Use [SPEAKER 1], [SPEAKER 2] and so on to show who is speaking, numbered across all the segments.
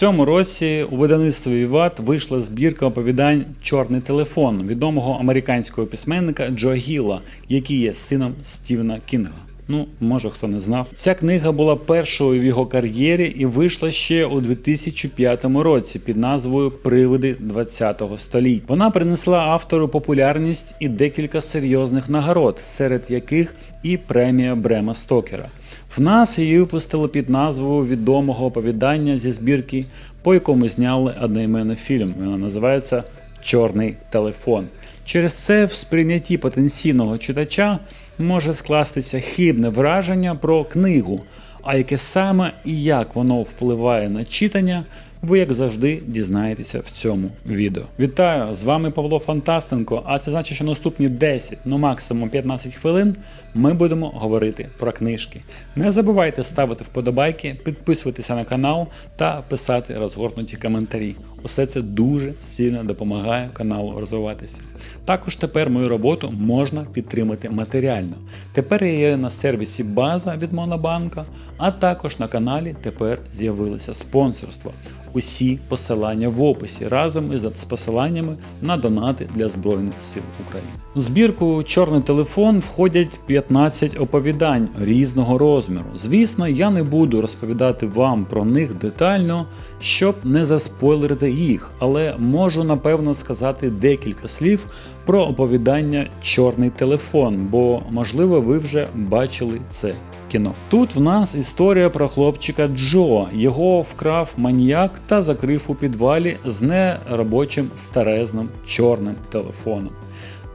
[SPEAKER 1] цьому році у видавництві Віват вийшла збірка оповідань Чорний телефон відомого американського письменника Джо Гіла, який є сином Стівена Кінга. Ну, може хто не знав. Ця книга була першою в його кар'єрі і вийшла ще у 2005 році під назвою Привиди 20-го століття. Вона принесла автору популярність і декілька серйозних нагород, серед яких і премія Брема Стокера. В нас її випустили під назвою відомого оповідання зі збірки, по якому зняли одноіменний фільм. Вона називається Чорний телефон. Через це в сприйнятті потенційного читача може скластися хибне враження про книгу, а яке саме і як воно впливає на читання, ви як завжди дізнаєтеся в цьому відео. Вітаю! З вами Павло Фантастенко. А це значить, що наступні 10, ну максимум 15 хвилин ми будемо говорити про книжки. Не забувайте ставити вподобайки, підписуватися на канал та писати розгорнуті коментарі. Усе це дуже сильно допомагає каналу розвиватися. Також тепер мою роботу можна підтримати матеріально. Тепер я є на сервісі База від Монобанка, а також на каналі тепер з'явилося спонсорство. Усі посилання в описі разом із посиланнями на донати для Збройних сил України. В збірку Чорний телефон входять 15 оповідань різного розміру. Звісно, я не буду розповідати вам про них детально, щоб не заспойлерити їх, але можу напевно сказати декілька слів про оповідання Чорний телефон, бо можливо ви вже бачили це кіно. Тут в нас історія про хлопчика Джо. Його вкрав маніяк та закрив у підвалі з неробочим старезним чорним телефоном.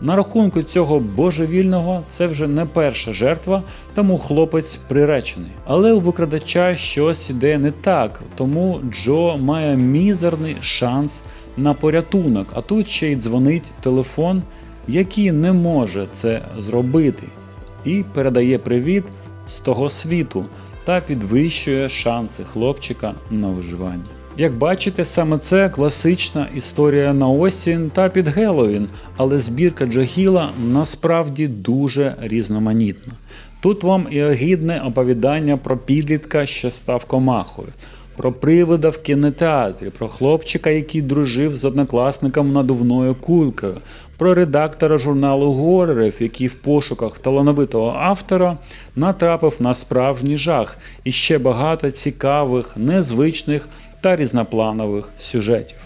[SPEAKER 1] На рахунку цього божевільного це вже не перша жертва, тому хлопець приречений. Але у викрадача щось іде не так, тому Джо має мізерний шанс на порятунок, а тут ще й дзвонить телефон, який не може це зробити, і передає привіт з того світу та підвищує шанси хлопчика на виживання. Як бачите, саме це класична історія на осінь та під Геловін, але збірка Джогіла насправді дуже різноманітна. Тут вам і огідне оповідання про підлітка, що став комахою, про привида в кінотеатрі, про хлопчика, який дружив з однокласником надувною кулькою, про редактора журналу Горерів, який в пошуках талановитого автора натрапив на справжній жах, і ще багато цікавих, незвичних та різнопланових сюжетів.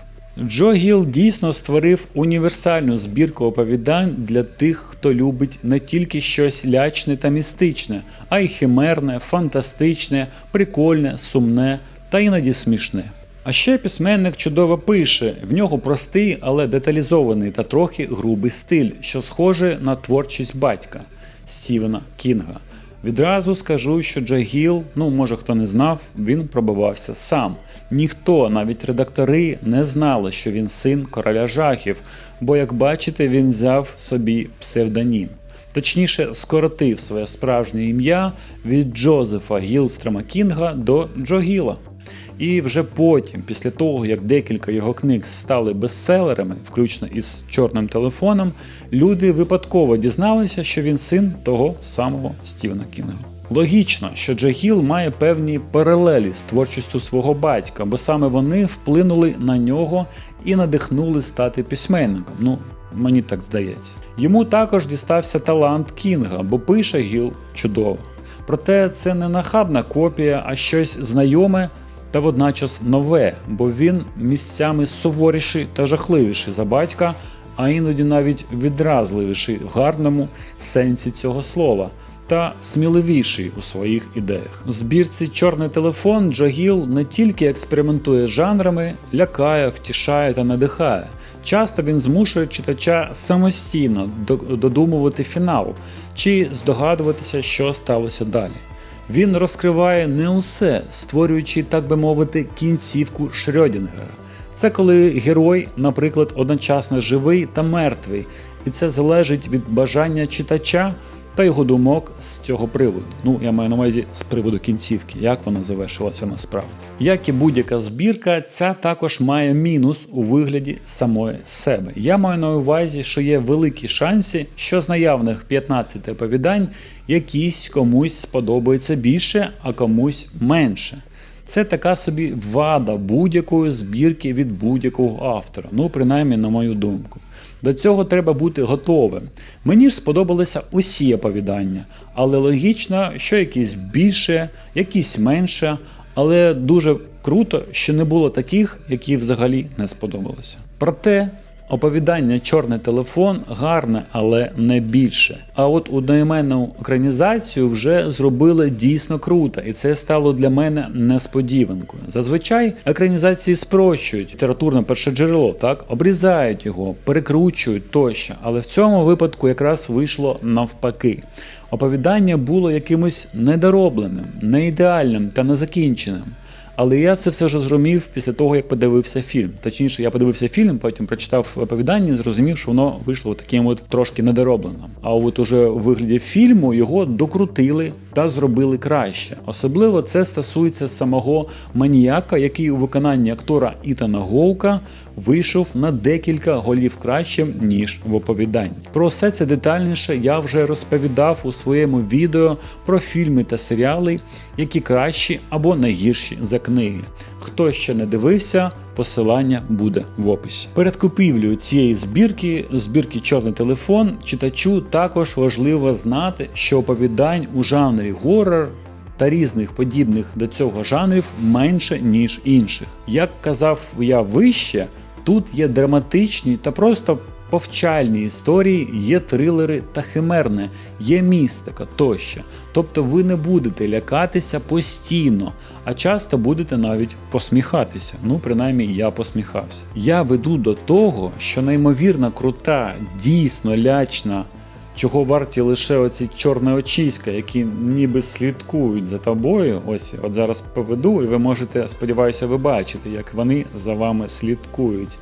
[SPEAKER 1] Джо Гіл дійсно створив універсальну збірку оповідань для тих, хто любить не тільки щось лячне та містичне, а й химерне, фантастичне, прикольне, сумне та іноді смішне. А ще письменник чудово пише, в нього простий, але деталізований та трохи грубий стиль, що схоже на творчість батька Стівена Кінга. Відразу скажу, що Джо Гіл, ну може хто не знав, він пробивався сам. Ніхто, навіть редактори, не знали, що він син короля жахів, бо, як бачите, він взяв собі псевдонім. Точніше, скоротив своє справжнє ім'я від Джозефа Гілстрема Кінга до Джо Гіла. І вже потім, після того, як декілька його книг стали бестселерами, включно із чорним телефоном, люди випадково дізналися, що він син того самого Стівена Кінга. Логічно, що Джо Гіл має певні паралелі з творчістю свого батька, бо саме вони вплинули на нього і надихнули стати письменником. Ну, мені так здається. Йому також дістався талант Кінга, бо пише Гіл чудово. Проте це не нахабна копія, а щось знайоме та водночас нове, бо він місцями суворіший та жахливіший за батька, а іноді навіть відразливіший в гарному сенсі цього слова. Та сміливіший у своїх ідеях. В збірці Чорний телефон Джагіл не тільки експериментує з жанрами, лякає, втішає та надихає. Часто він змушує читача самостійно додумувати фінал чи здогадуватися, що сталося далі. Він розкриває не усе, створюючи, так би мовити, кінцівку Шрьодінгера. Це коли герой, наприклад, одночасно живий та мертвий, і це залежить від бажання читача та його думок з цього приводу. Ну, я маю на увазі з приводу кінцівки, як вона завершилася насправді. Як і будь-яка збірка, ця також має мінус у вигляді самої себе. Я маю на увазі, що є великі шанси, що з наявних 15 оповідань якісь комусь сподобається більше, а комусь менше. Це така собі вада будь-якої збірки від будь-якого автора. Ну, принаймні, на мою думку. До цього треба бути готовим. Мені ж сподобалися усі оповідання, але логічно, що якісь більше, якісь менше, але дуже круто, що не було таких, які взагалі не сподобалися. Проте оповідання Чорний телефон гарне, але не більше. А от одноіменну екранізацію вже зробили дійсно круто, і це стало для мене несподіванкою. Зазвичай екранізації спрощують літературне першоджерело, так обрізають його, перекручують тощо. Але в цьому випадку якраз вийшло навпаки. Оповідання було якимось недоробленим, не ідеальним та незакінченим. Але я це все вже зрозумів після того, як подивився фільм. Точніше, я подивився фільм, потім прочитав оповідання і зрозумів, що воно вийшло таким от трошки недоробленим. А от уже у вигляді фільму його докрутили та зробили краще. Особливо це стосується самого маніяка, який у виконанні актора Ітана Гоука вийшов на декілька голів краще, ніж в оповіданні. Про все це детальніше я вже розповідав у своєму відео про фільми та серіали, які кращі або найгірші за книги. Хто ще не дивився, посилання буде в описі. Перед купівлею цієї збірки, збірки Чорний телефон, читачу також важливо знати, що оповідань у жанрі горор та різних подібних до цього жанрів менше, ніж інших. Як казав я вище, тут є драматичні та просто повчальні історії, є трилери та химерне, є містика тощо. Тобто ви не будете лякатися постійно, а часто будете навіть посміхатися. Ну, принаймні, я посміхався. Я веду до того, що неймовірно крута, дійсно лячна. Чого варті лише оці чорні очиська, які ніби слідкують за тобою. Ось от зараз поведу, і ви можете, сподіваюся, ви бачите, як вони за вами слідкують.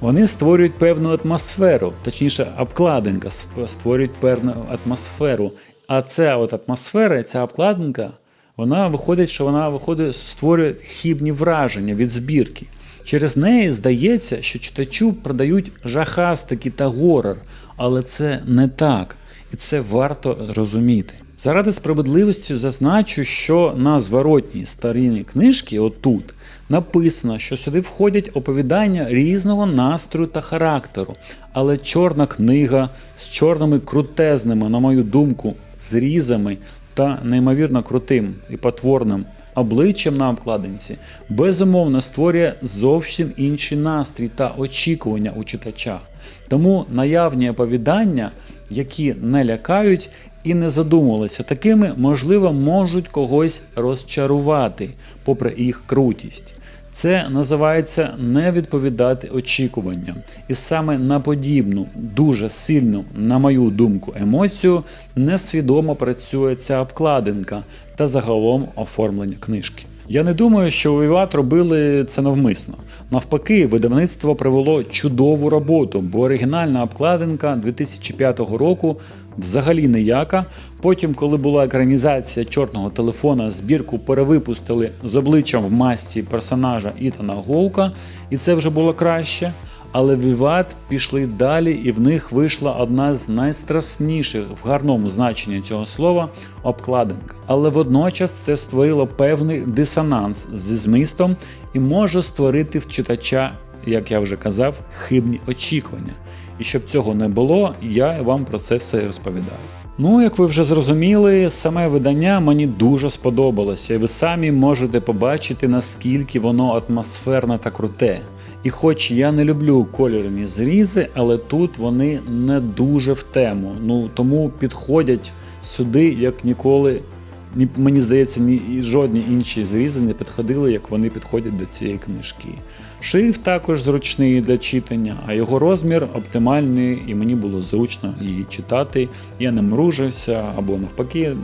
[SPEAKER 1] Вони створюють певну атмосферу, точніше, обкладинка створюють певну атмосферу. А ця от атмосфера, ця обкладинка, вона виходить, що вона виходить, створює хібні враження від збірки. Через неї здається, що читачу продають жахастики та горор, але це не так, і це варто розуміти. Заради справедливості зазначу, що на зворотній стороні книжки, отут, написано, що сюди входять оповідання різного настрою та характеру. Але чорна книга з чорними крутезними, на мою думку, зрізами та неймовірно крутим і потворним обличчям на обкладинці безумовно створює зовсім інший настрій та очікування у читача. Тому наявні оповідання, які не лякають і не задумувалися такими, можливо, можуть когось розчарувати, попри їх крутість. Це називається не відповідати очікуванням. І саме на подібну, дуже сильну, на мою думку, емоцію несвідомо працює ця обкладинка та загалом оформлення книжки. Я не думаю, що у Віват робили це навмисно. Навпаки, видавництво привело чудову роботу, бо оригінальна обкладинка 2005 року взагалі ніяка. Потім, коли була екранізація чорного телефона, збірку перевипустили з обличчям в масці персонажа Ітана Гоука, і це вже було краще. Але Віват пішли далі, і в них вийшла одна з найстрашніших в гарному значенні цього слова обкладинка. Але водночас це створило певний дисонанс зі змістом і може створити в читача, як я вже казав, хибні очікування. І щоб цього не було, я вам про це все розповідаю. Ну, як ви вже зрозуміли, саме видання мені дуже сподобалося, і ви самі можете побачити, наскільки воно атмосферне та круте. І хоч я не люблю кольорні зрізи, але тут вони не дуже в тему. Ну тому підходять сюди як ніколи. Ні, мені здається, ні жодні інші зрізи не підходили, як вони підходять до цієї книжки. Шрифт також зручний для читання, а його розмір оптимальний, і мені було зручно її читати. Я не мружився або навпаки,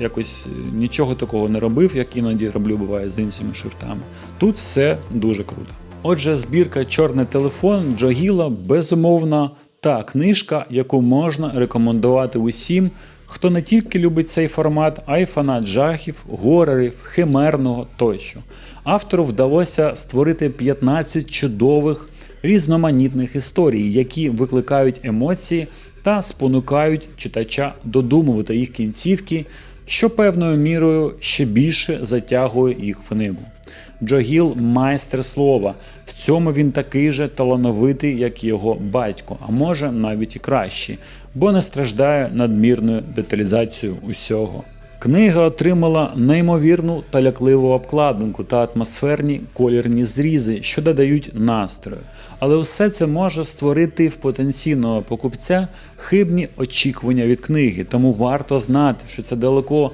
[SPEAKER 1] якось нічого такого не робив, як іноді роблю, буває з іншими шрифтами. Тут все дуже круто. Отже, збірка Чорний телефон Джогіла безумовно та книжка, яку можна рекомендувати усім, хто не тільки любить цей формат, а й фанат жахів, горорів, химерного тощо. Автору вдалося створити 15 чудових різноманітних історій, які викликають емоції та спонукають читача додумувати їх кінцівки що певною мірою ще більше затягує їх в книгу. Джо Гіл майстер слова. В цьому він такий же талановитий, як його батько, а може навіть і кращий, бо не страждає надмірною деталізацією усього. Книга отримала неймовірну та лякливу обкладинку та атмосферні колірні зрізи, що додають настрою. Але все це може створити в потенційного покупця хибні очікування від книги, тому варто знати, що це далеко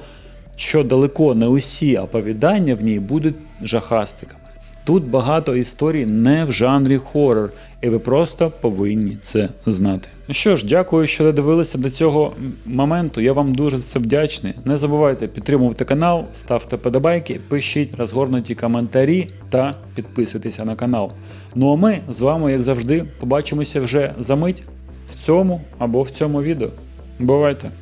[SPEAKER 1] що далеко не усі оповідання в ній будуть жахастиками. Тут багато історій не в жанрі хоррор, і ви просто повинні це знати. Ну що ж, дякую, що додивилися до цього моменту. Я вам дуже за це вдячний. Не забувайте підтримувати канал, ставте подобайки, пишіть розгорнуті коментарі та підписуйтеся на канал. Ну а ми з вами, як завжди, побачимося вже за мить в цьому або в цьому відео. Бувайте!